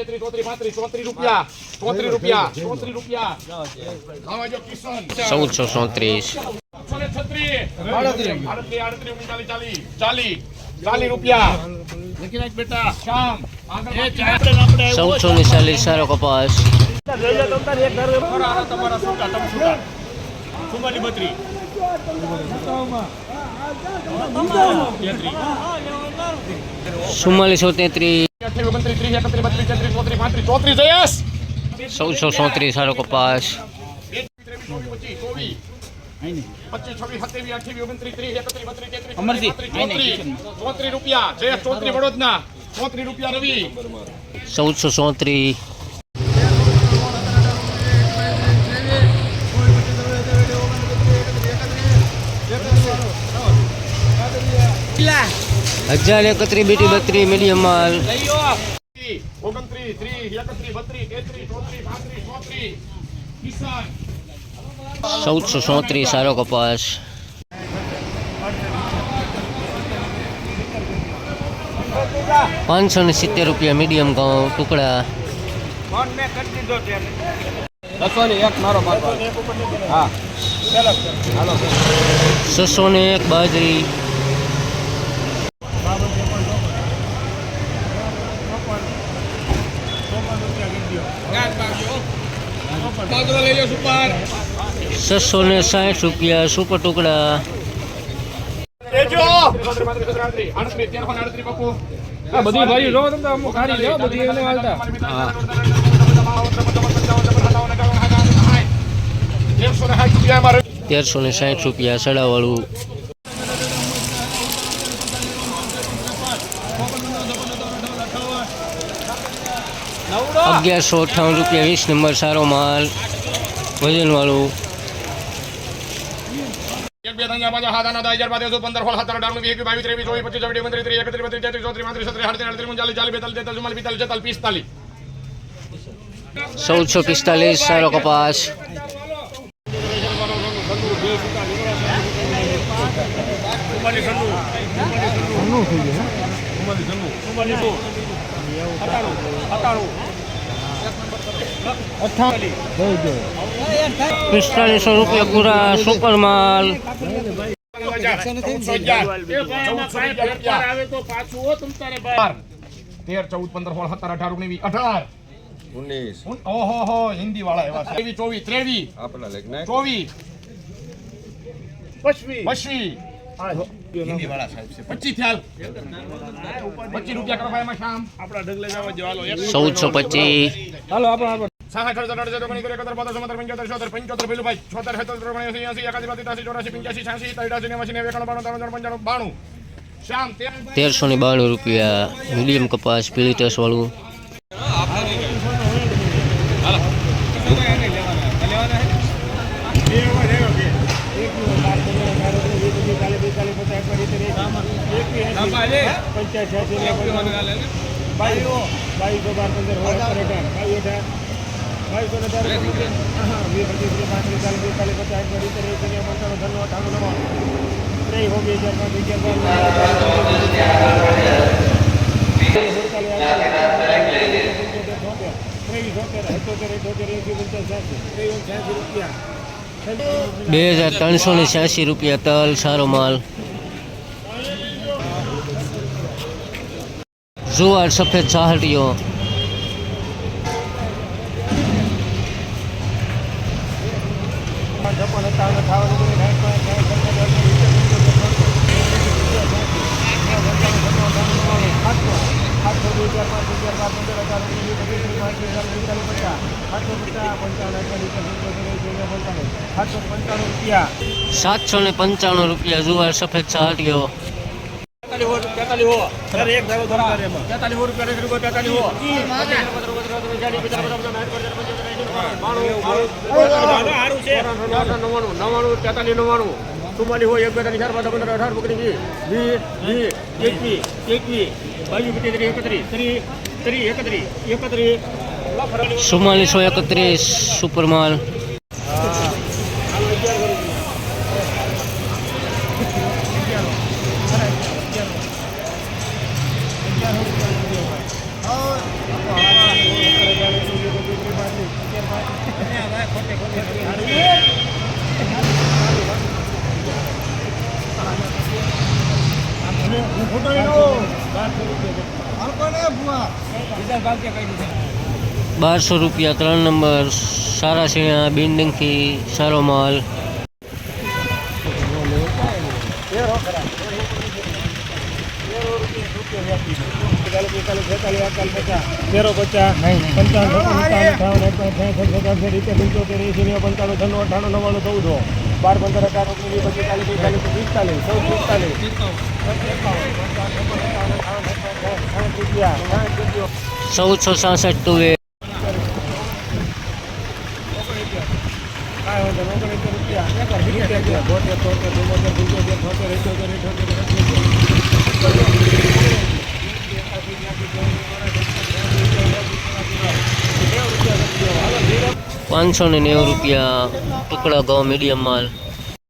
તેત્રીસ ચોત્રીસ પાંત્રીસ ચોત્રીસ રૂપિયા ચોત્રીસ રૂપિયા ચોત્રીસ રૂપિયા આવા જો કિશન ચૌદસો ચોત્રીસ ચૌદસો ને ચાલીસ સારો કપાસ ચુમ્માલીસો તેત્રીસ અઠ્યાવીસ ઓગણત્રીસ ત્રીસ એકત્રીસ બત્રીસ તેત્રીસ ચોત્રીસ પાંત્રીસ ચોત્રીસ જયેશ ચૌદસો ચોત્રીસ સારો કપાસ ચૌદસો ચોત્રીસ. હજાર એકત્રીસ બેટી બત્રી મીડિયમ માલ ઓગણત્રીસ ત્રીસ એકત્રીસ બત્રીસ તેત્રીસ ચોત્રીસ પાંત્રીસ ચોત્રીસ કિસાન ચૌદસો ચોત્રીસ સારો કપાસ પાંચસો ને સિત્તેર રૂપિયા મીડિયમ ઘઉં ટુકડા. બસો ને એક મારો માલ હા. છસો ને એક બાજરી બાજરો લઈ લો સુપર છસો ને સાઠ રૂપિયા સુપર ટુકડા. બધી ભાઈ અમુક લ્યો બધી એને હાલતા. તેરસો ને સાઠ રૂપિયા સડાવાળું અગિયારસો અઠ્ઠાવન રૂપિયા વીસ નંબર સારો માલ વજનવાળું એક બે ત્રણ ચાર પાંચ છ સાત આઠ નવ દસ અગિયાર બાર તેર ચૌદ પંદર સોળ સત્તર અઢાર ઓગણીસ વીસ બાવીસ ત્રેવીસ ચોવીસ પચીસ છવ્વીસ ઓગણત્રીસ ત્રીસ એકત્રીસ બત્રીસ તેત્રીસ ચોત્રીસ પાંત્રીસ છત્રીસ આડત્રીસ આડત્રીસ ઓગણચાલીસ ચાલીસ રૂપિયા વીસ નંબર સારો માલ વજનવાળું. ચૌદસો પિસ્તાલીસ સારો કપાસ. પિસ્તાલીસો રૂપિયા પૂરા સુપર માલ. તેર ચૌદ પંદર સોળ સત્તર અઢાર ઓગણીસ અઢાર. ઓગણીસ. ઓહો હો હિન્દી વાળા એવા ત્રેવી ચોવીસ ત્રેવીસ. આપણા ચોવીસ. પશ્વી હિન્દી પચીસ પચીસ જવા ચૌદસો પચીસ. હાલો આપણે આપણે. સાહઠ અડસઠ અડસઠ ઓગણીસ એકોતેર બોતેર ચુમ્મોતેર પંચોતેર છોતેર પંચોતેર પેલું ભાઈ. છોતેર સત્તર એસી એસી એકાસી બાસી ચોરાસી પંચ્યાસી છ્યાસી ત્યાસી નેવાસી નેવું એકાણું બાણું ત્રણ પંચાણું બાણું. તેરસો ને બાણું રૂપિયા મીડિયમ કપાસ પીળી વાળું બે હજાર ત્રણસો ને છ્યાસી રૂપિયા તલ સારો માલ જુવાર સફેદ સાહટીઓ સાતસો ને પંચાણું રૂપિયા જુવાર સફેદ સાહટીઓ નવાણું તેતાલીસ નવાણું ચુમ્માલીસ હોય એક બેતાલીસ ચાર પાંચ પંદર અઢાર ઓગણીસ વીસ વીસ એકવીસ એકવીસ બાવીસ પચીસ ત્રીસ એકત્રીસ ત્રીસ ત્રીસ એકત્રીસ એકત્રીસ ચુમ્માલીસો એકત્રીસ સુપર બારસો રૂપિયા ત્રણ નંબર. સારા સિંહા બિલ્ડિંગથી સારો માલ. તેરો પચાસ પંચાવન અઠાવન પંચોતેર એસી નેવું પંચાણું છન્નું અઠાણું નવ્વાણું ચૌદો. બાર પંદર અઢાર ઓગણીસ પચીસ ચાલીસ પિસ્તાલીસ પિસ્તાલીસ ચૌદ પિસ્તાલીસ. ચૌદસો સાસઠ ઓગણીસો રૂપિયા રૂપિયા બોતેર તોતેર ચુમ્મોતેર પંચોતેર છોતેર અઠ્યોતેર અઠ્યોતેર પાંચસો ને નેવું રૂપિયા ટુકડા ઘઉં મીડિયમ માલ.